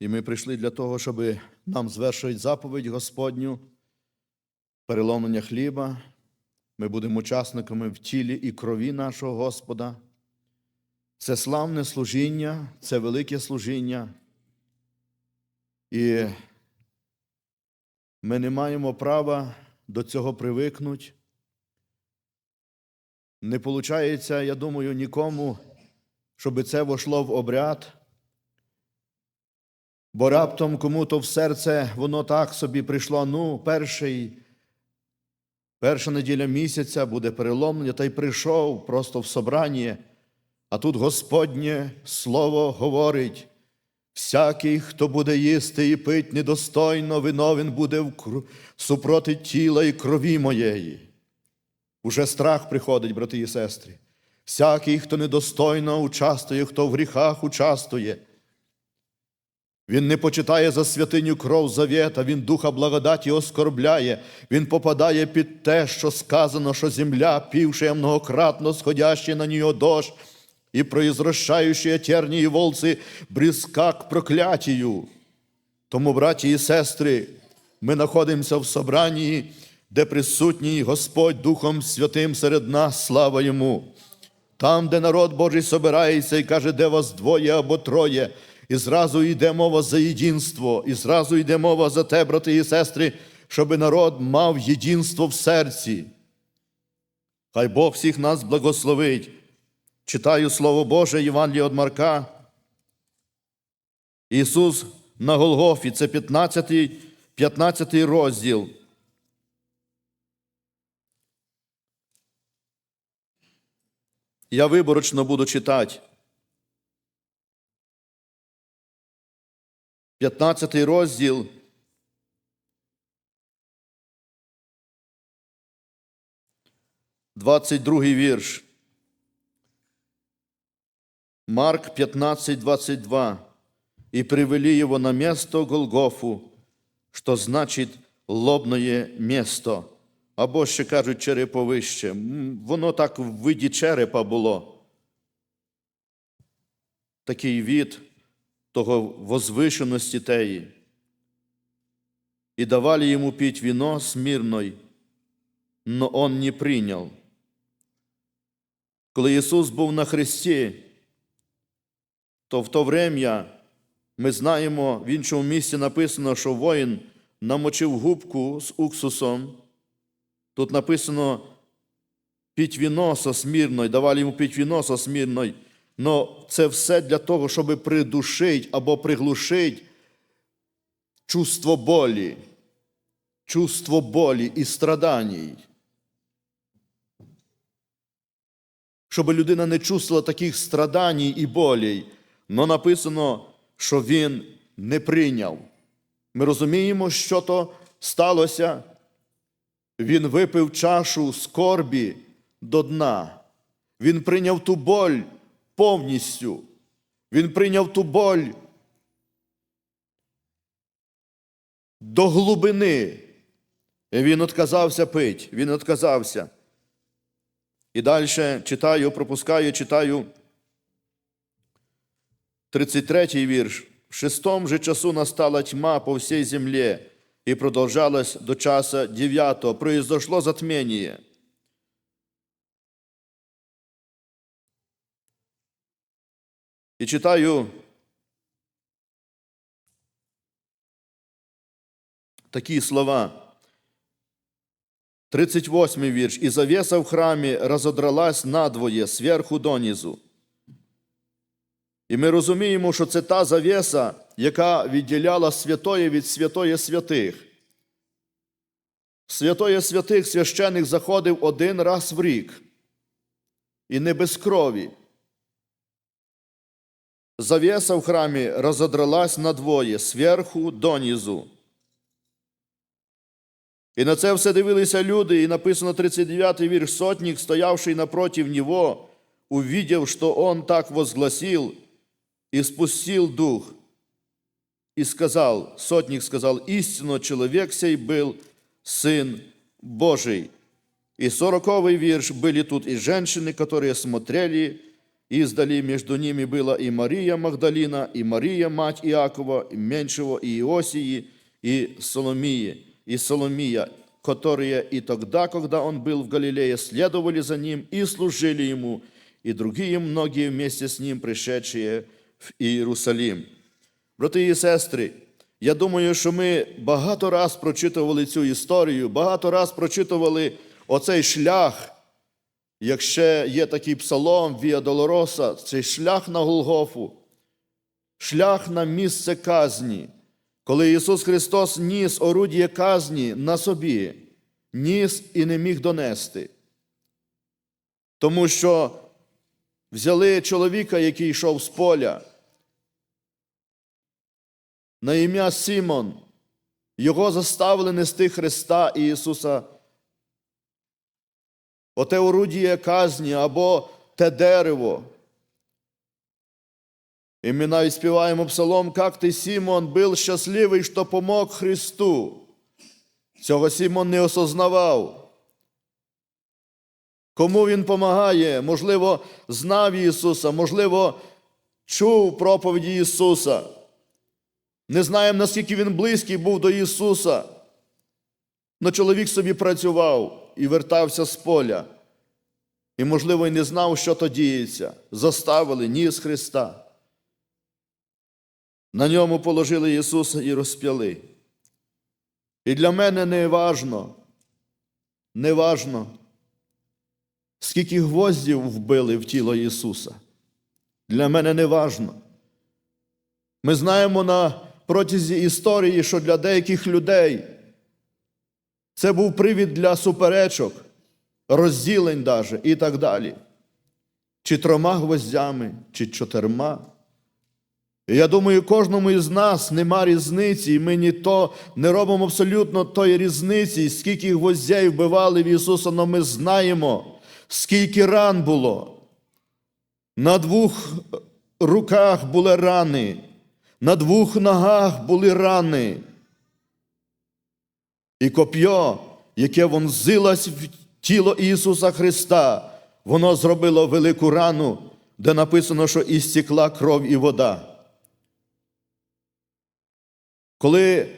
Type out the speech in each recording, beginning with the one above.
І ми прийшли для того, щоб нам звершити заповідь Господню, переломлення хліба. Ми будемо учасниками в тілі і крові нашого Господа. Це славне служіння, це велике служіння. І ми не маємо права до цього привикнути. Не виходить, я думаю, нікому, щоб це вошло в обряд. Бо раптом кому-то в серце воно так собі прийшло, ну, перший, перша неділя місяця буде переломлення, та й прийшов просто в собрання. А тут Господнє Слово говорить: всякий, хто буде їсти і пить недостойно, виновен буде в кру- супроти тіла і крові моєї. Уже страх приходить, брати і сестри. Всякий, хто недостойно участвує, хто в гріхах участвує. Він не почитає за святиню кров завета, він духа благодаті оскорбляє, він попадає під те, що сказано, що земля, півшая многократно сходящая на нее дощ, і произрощающие терні і волці бризка к проклятію. Тому, браті і сестри, ми знаходимося в собранні, де присутній Господь Духом Святим серед нас, слава Йому. Там, де народ Божий собирається і каже, де вас двоє або троє, і зразу йде мова за єдинство, і зразу йде мова за те, брати і сестри, щоб народ мав єдинство в серці. Хай Бог всіх нас благословить. Читаю Слово Боже, Євангеліє від Марка. Ісус на Голгофі, це 15, 15 розділ. Я виборочно буду читати. 15 розділ. Двадцять другий вірш. Марк 15, 22. «И привели его на место Голгофу, що значить лобное место, або ще кажуть череповище. Воно так в виді черепа було. Такий від того возвишеності теї. І давали йому пить вино смирной, но он не прийняв. Коли Ісус був на хресті, то в то врем'я ми знаємо, в іншому місці написано, що воїн намочив губку з уксусом. Тут написано піть віно со смірною, давали йому піть віно со смірною. Но це все для того, щоб придушити або приглушити чувство болі, чувство болі і страданій. Щоб людина не чувствувала таких страданій і болей, но написано, що він не прийняв. Ми розуміємо, що то сталося. Він випив чашу скорбі до дна. Він прийняв ту боль повністю. Він прийняв ту боль до глибини. І Він відказався пить, він відказався. І далі читаю, пропускаю, читаю 33 вірш. В шестом же часу настала тьма по всей земле, и продолжалась до часа девятого. Произошло затмение. І читаю такі слова. 38 вірш. «І завеса в храмі розодралась надвоє, зверху донизу». І ми розуміємо, що це та завеса, яка відділяла святоє від святоє святих. Святоє святих священик заходив один раз в рік, і не без крові. Завеса в храмі розодралась надвоє, зверху донизу. І на це все дивилися люди, і написано 39 вірш, сотник, стоявший напротив него, увидев, что он так возгласил, и спустил дух, и сказал, сотник сказал, истинно человек сей был Сын Божий. И сороковый вірш, были тут и женщины, которые смотрели Издали между ними была и Мария Магдалина, и Мария, мать Иакова, и меньшего, и Иосии, и Соломии, и Соломия, которые и тогда, когда он был в Галилее, следовали за ним и служили ему, и другие многие вместе с ним, пришедшие в Ієрусалим. Брати і сестри, я думаю, що ми багато раз прочитували цю історію, багато раз прочитували оцей шлях, якщо є такий псалом Віа Долороса, цей шлях на Голгофу, шлях на місце казні, коли Ісус Христос ніс орудіє казні на собі, ніс і не міг донести. Тому що взяли чоловіка, який йшов з поля, на ім'я Сімон, його заставили нести Христа і Ісуса. Оте орудіє казні або те дерево. І ми навіть співаємо псалом, як ти, Сімон, був щасливий, що помог Христу. Цього Сімон не осознавав. Кому він помагає? Можливо, знав Ісуса, можливо, чув проповіді Ісуса. Не знаємо, наскільки він близький був до Ісуса. Но чоловік собі працював і вертався з поля. І, можливо, й не знав, що то діється. Заставили ніс Христа. На ньому положили Ісуса і розп'яли. І для мене не важно, не важно, скільки гвоздів вбили в тіло Ісуса. Для мене не важно. Ми знаємо на протязі історії, що для деяких людей це був привід для суперечок, розділень даже і так далі. Чи трьома гвоздями, чи чотирма. Я думаю, кожному із нас нема різниці, і ми ні то не робимо абсолютно тої різниці, скільки гвоздей вбивали в Ісуса, але ми знаємо, скільки ран було. На двох руках були рани, на двох ногах були рани. І коп'є, яке вонзилось в тіло Ісуса Христа, воно зробило велику рану, де написано, що істекла кров і вода. Коли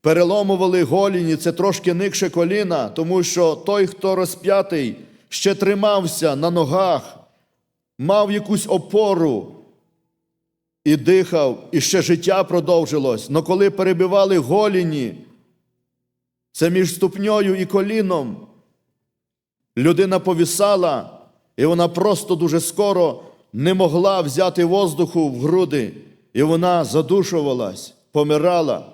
переломували голіні, це трошки никше коліна, тому що той, хто розп'ятий, ще тримався на ногах, мав якусь опору і дихав, і ще життя продовжилось. Но коли перебивали голіні, це між ступньою і коліном, людина повісала, і вона просто дуже скоро не могла взяти воздуху в груди, і вона задушувалась, помирала.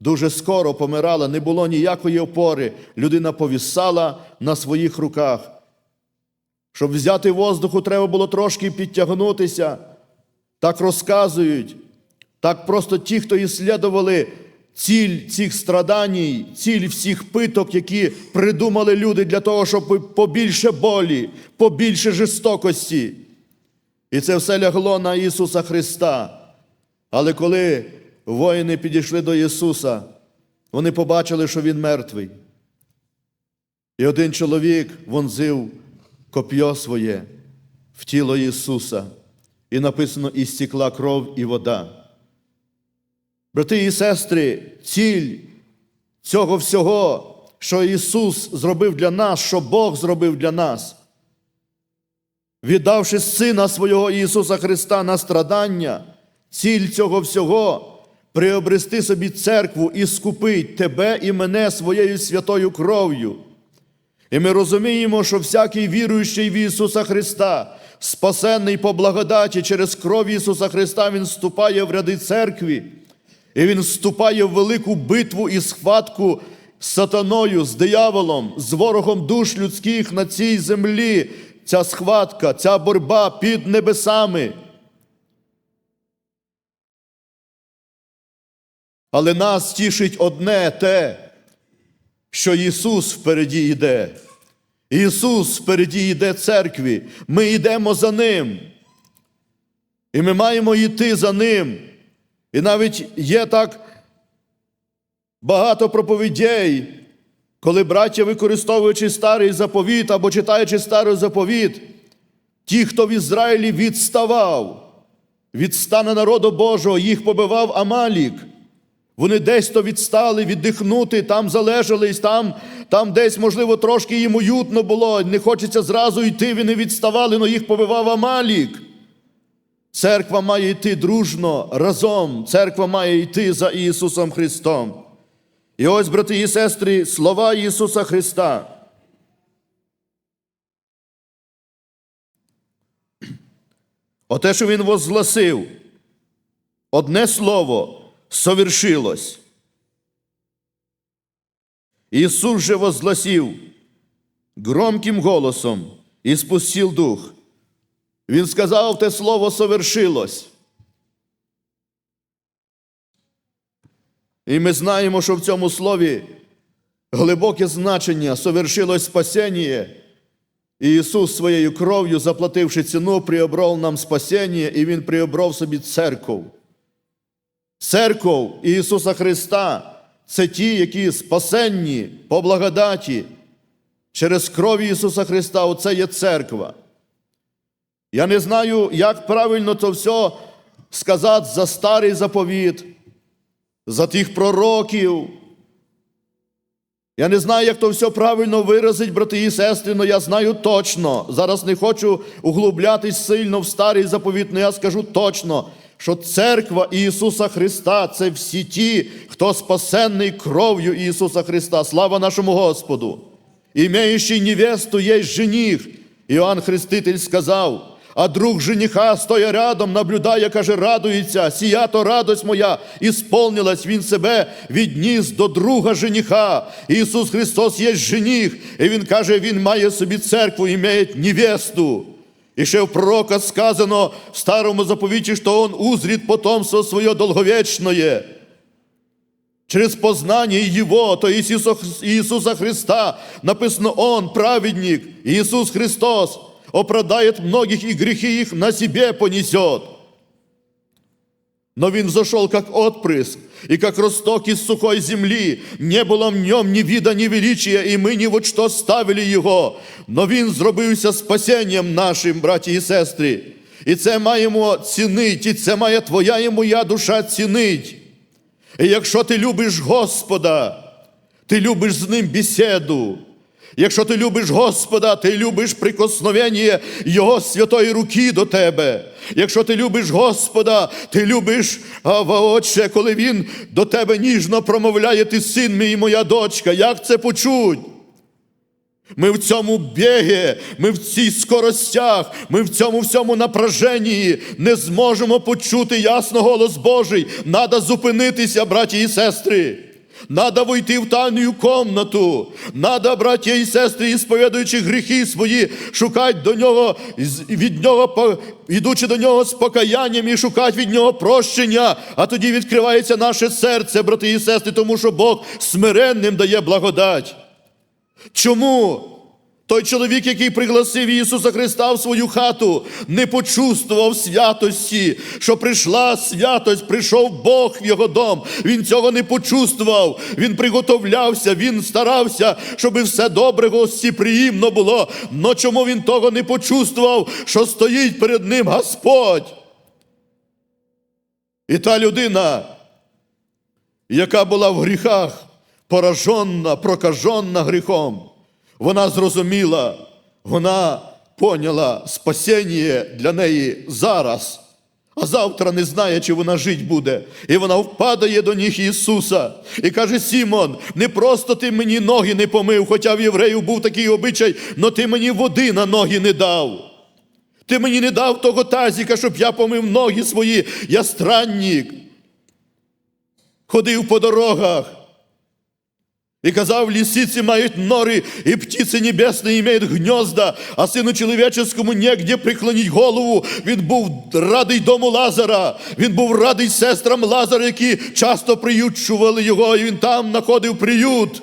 Дуже скоро помирала, не було ніякої опори. Людина повісала на своїх руках. Щоб взяти воздуху, треба було трошки підтягнутися. Так розказують. Так просто ті, хто іслідували ціль цих страданій, ціль всіх питок, які придумали люди для того, щоб побільше болі, побільше жорстокості. І це все лягло на Ісуса Христа. Але коли воїни підійшли до Ісуса, вони побачили, що Він мертвий. І один чоловік вонзив коп'є своє в тіло Ісуса, і написано і кров і вода. Брати і сестри, ціль цього всього, що Ісус зробив для нас, що Бог зробив для нас, віддавши Сина свого Ісуса Христа на страдання, ціль цього всього приобрести собі церкву і скупить тебе і мене своєю святою кров'ю. І ми розуміємо, що всякий віруючий в Ісуса Христа, спасенний по благодаті через кров Ісуса Христа, Він вступає в ряди церкві, і Він вступає в велику битву і схватку з сатаною, з дияволом, з ворогом душ людських на цій землі. Ця схватка, ця боротьба під небесами. Але нас тішить одне те, що Ісус впереді йде. Ісус впереді йде церкві. Ми йдемо за Ним. І ми маємо йти за Ним. І навіть є так багато проповідей, коли браття, використовуючи старий заповіт або читаючи старий заповіт, ті, хто в Ізраїлі відставав від стана народу Божого, їх побивав Амалік. Вони десь то відстали віддихнути, там залежались, там, там десь, можливо, трошки їм уютно було, не хочеться зразу йти, вони відставали, але їх побивав Амалік. Церква має йти дружно разом, церква має йти за Ісусом Христом. І ось, брати і сестри, слова Ісуса Христа. Оте, що Він возгласив, одне слово совершилось. Ісус же возгласив громким голосом і спустив дух. Він сказав, те слово совершилось. І ми знаємо, що в цьому слові глибоке значення совершилось спасіння. І Ісус своєю кров'ю, заплативши ціну, приобров нам спасіння, і Він приобров собі церкву. Церков Ісуса Христа це ті, які спасенні по благодаті через кров Ісуса Христа. Оце є церква. Я не знаю, як правильно то все сказати за старий заповіт, за тих пророків. Я не знаю, як то все правильно виразить, брати і сестри, але я знаю точно. Зараз не хочу углублятись сильно в старий заповіт, але я скажу точно, що церква Ісуса Христа це всі ті, хто спасенний кров'ю Ісуса Христа. Слава нашому Господу! Імеючий невесту є жених. Іоанн Хреститель сказав, а друг жениха стоя рядом, наблюдає, каже, радується, сія то радость моя, ісполнилась, він себе відніс до друга жениха. Ісус Христос є жених, і Він каже, Він має собі церкву, і має невесту. І ще в пророка сказано в старому заповіті, що Он узрит потомство своє долговечное. Через познание Его, то Иисуса Христа, написано Он, праведник, Иисус Христос, оправдает многих и грехи их на себе понесет. Но Він зашел как отпрыск, и как росток из сухой земли, не было в нем ни вида, ни величия, и мы ни вот что ставили Його. Но Він зробився спасенням нашим, браті і сестри. І це маємо цінити, і це має твоя і моя душа цінить. І якщо ти любиш Господа, ти любиш з ним бесіду. Якщо ти любиш Господа, ти любиш прикосновення Його святої руки до тебе. Якщо ти любиш Господа, ти любиш Отче, коли Він до тебе ніжно промовляє, ти син мій і моя дочка. Як це почуть? Ми в цьому бігі, ми в цій скоростях, ми в цьому всьому напраженні не зможемо почути ясно голос Божий. Надо зупинитися, браті і сестри. Надо войти в тайну комнату. Надо, браття і сестри, ісповідуючи гріхи свої, шукати до нього, від нього, ідучи до нього з покаянням і шукати від нього прощення. А тоді відкривається наше серце, брати і сестри, тому що Бог смиренним дає благодать. Чому? Той чоловік, який пригласив Ісуса Христа в свою хату, не почувствував святості, що прийшла святость, прийшов Бог в його дом. Він цього не почувствував. Він приготовлявся, він старався, щоб все добре гостеприємно було. Но чому він того не почувствував, що стоїть перед ним Господь? І та людина, яка була в гріхах, поражена, прокажена гріхом. Вона зрозуміла, вона поняла спасіння для неї зараз, а завтра не знає, чи вона жить буде. І вона впадає до ніг Ісуса і каже: Сімон, не просто ти мені ноги не помив, хоча в євреїв був такий обичай, але ти мені води на ноги не дав. Ти мені не дав того тазіка, щоб я помив ноги свої, я странник. Ходив по дорогах. И казав, лисицы мають нори, и птицы небесные имеют гнезда, а сину чоловіческому негде приклонить голову. Він був радий дому Лазара, він був радий сестрам Лазара, які часто приючували його, і він там знаходив приют.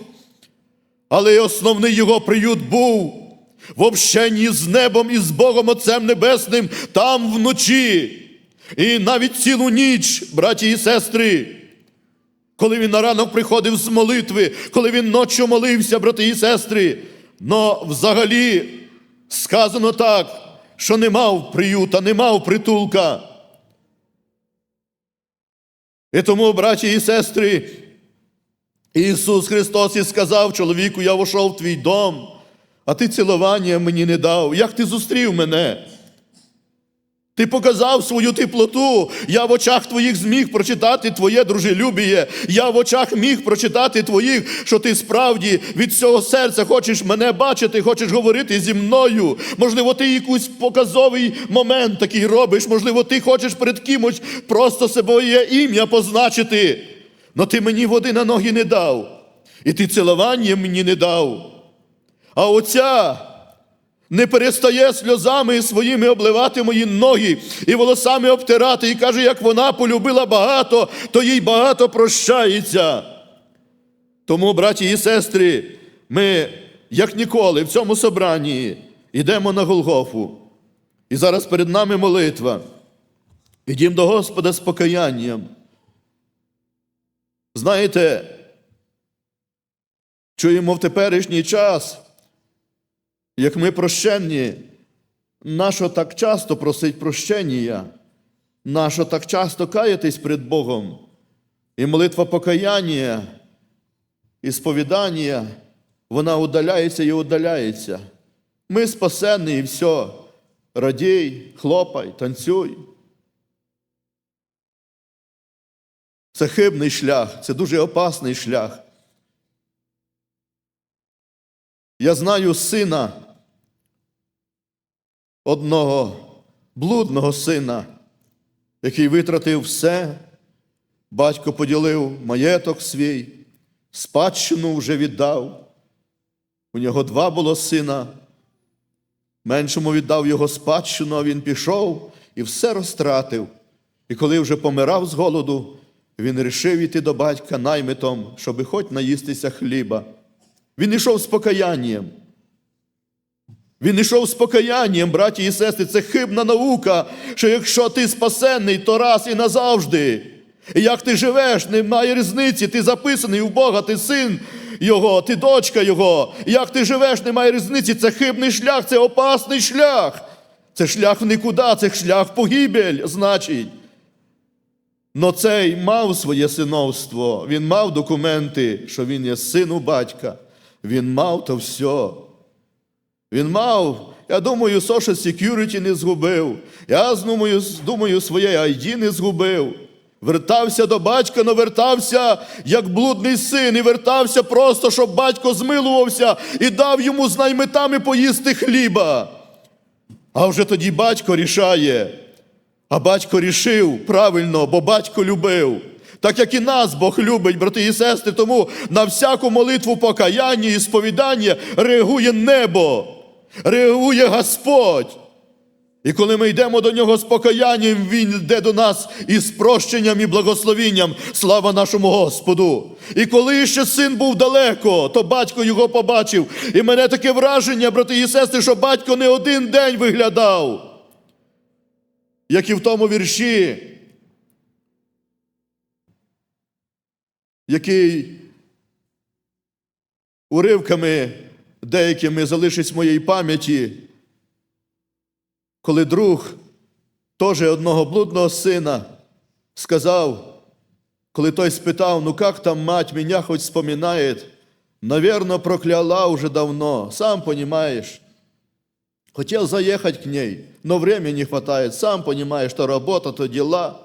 Але основний його приют був в общенні з небом і з Богом Отцем Небесним, там вночі. І навіть цілу ніч, браті і сестри. Коли він на ранок приходив з молитви, коли він ночі молився, брати і сестри. Но взагалі сказано так, що не мав приюта, не мав притулка. І тому, браті і сестри, Ісус Христос і сказав чоловіку, я вошов в твій дом, а ти цілування мені не дав. Як ти зустрів мене? Ти показав свою теплоту. Я в очах твоїх зміг прочитати твоє дружелюбіє. Я в очах міг прочитати твоїх, що ти справді від всього серця хочеш мене бачити, хочеш говорити зі мною. Можливо, ти якийсь показовий момент такий робиш. Можливо, ти хочеш перед кимось просто своє ім'я позначити. Но ти мені води на ноги не дав. І ти цілування мені не дав. А оця не перестає сльозами своїми обливати мої ноги і волосами обтирати, і каже, як вона полюбила багато, то їй багато прощається. Тому, браті і сестри, ми, як ніколи, в цьому собранні йдемо на Голгофу. І зараз перед нами молитва. Ідімо до Господа з покаянням. Знаєте, чуємо в теперішній час, як ми прощенні, нащо так часто просить прощення, нащо так часто каятись перед Богом, і молитва покаяння, і сповідання, вона удаляється і удаляється. Ми спасені і все. Радій, хлопай, танцюй. Це хибний шлях, це дуже опасний шлях. Я знаю сина, одного блудного сина, який витратив все, батько поділив маєток свій, спадщину вже віддав. У нього два було сина. Меншому віддав його спадщину, а він пішов і все розтратив. І коли вже помирав з голоду, він рішив іти до батька наймитом, щоби хоч наїстися хліба. Він йшов з покаянням. Він йшов з покаянням, браті і сестри, це хибна наука, що якщо ти спасенний, то раз і назавжди. І як ти живеш, немає різниці, ти записаний у Бога, ти син Його, ти дочка Його. І Як ти живеш, немає різниці. Це хибний шлях, це опасний шлях. Це шлях в нікуди, це шлях погибель, значить. Но цей мав своє синовство, він мав документи, що він є син у батька. Він мав то все. Він мав, я думаю, Social Security не згубив. Я думаю, думаю, своє ID не згубив. Вертався до батька, но вертався як блудний син, і вертався просто, щоб батько змилувався і дав йому з наймитами поїсти хліба. А вже тоді батько рішає. А батько рішив правильно, бо батько любив. Так як і нас Бог любить, брати і сестри, тому на всяку молитву покаяння і сповідання реагує небо, реагує Господь. І коли ми йдемо до нього з покаянням, Він йде до нас із прощенням і благословінням. Слава нашому Господу! І коли ще син був далеко, то батько його побачив. І мене таке враження, брати і сестри, що батько не один день виглядав. Як і в тому вірші, який уривками деякими залишить в моїй пам'яті, коли друг теж одного блудного сина сказав, коли той спитав, ну як там мать меня хоть вспоминает, наверное, прокляла уже давно, сам понимаешь. Хотел заехать к ней, но времени не хватает. Сам понимаешь, что работа, то дела.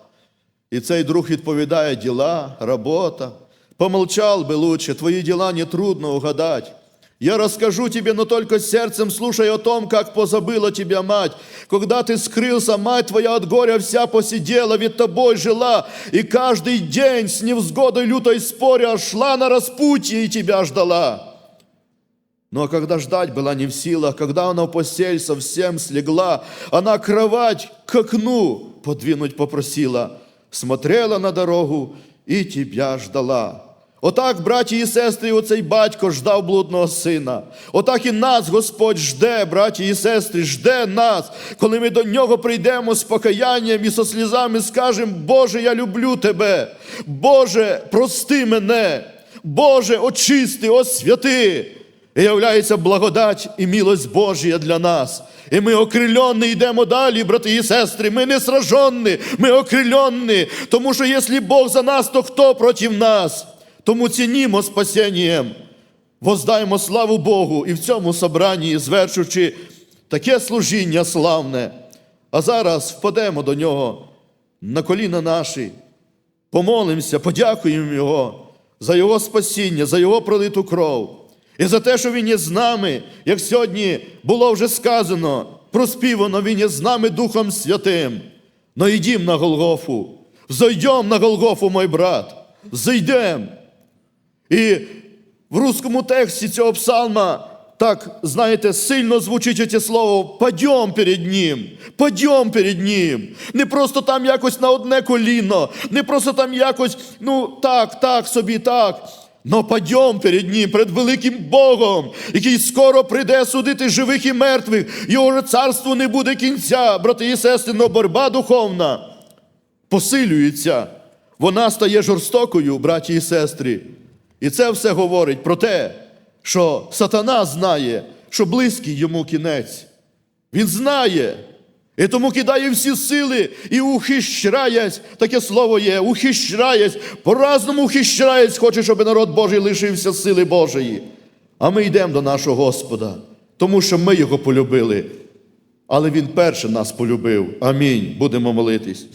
І цей друг відповідає, дела, работа. Помолчал бы лучше, твои дела нетрудно угадать. Я расскажу тебе, но только сердцем слушай о том, как позабыла тебя мать. Когда ты скрылся, мать твоя от горя вся посидела, ведь тобой жила, и каждый день с невзгодой лютой споря шла на распутье и тебя ждала. Но когда ждать была не в силах, когда она в постель совсем слегла, она кровать к окну подвинуть попросила, смотрела на дорогу і тебя ждала. Отак, браті і сестри, оцей батько ждав блудного сина. Отак і нас Господь жде, браті і сестри, жде нас, коли ми до нього прийдемо з покаянням і со слізами скажемо, Боже, я люблю тебе, Боже, прости мене, Боже, очисти, освяти. І являється благодать і милость Божія для нас. І ми окрильонні йдемо далі, брати і сестри. Ми не сражені, ми окрильонні. Тому що якщо Бог за нас, то хто проти нас? Тому цінімо спасінням. Воздаймо славу Богу і в цьому собранні, звершуючи таке служіння славне. А зараз впадемо до нього на коліна наші, помолимося, подякуємо Його за Його спасіння, за Його пролиту кров. І за те, що Він є з нами, як сьогодні було вже сказано, проспівано, Він є з нами Духом Святим. Но йдім на Голгофу, зайдем на Голгофу, мой брат, зайдем. І в русскому тексті цього псалма так, знаєте, сильно звучить це слово «падьом перед Ним», «падьом перед Ним». Не просто там якось на одне коліно, не просто там якось, ну так, так, собі так. Но падьом перед Ним, перед великим Богом, який скоро прийде судити живих і мертвих. Його царству не буде кінця, брати і сестри, но боротьба духовна посилюється. Вона стає жорстокою, браті і сестри. І це все говорить про те, що сатана знає, що близький йому кінець. Він знає. І тому кидає всі сили і ухищряєсь, таке слово є, ухищряєсь, по-разному ухищряєсь, хоче, щоб народ Божий лишився сили Божої. А ми йдемо до нашого Господа, тому що ми його полюбили. Але Він перше нас полюбив. Амінь. Будемо молитись.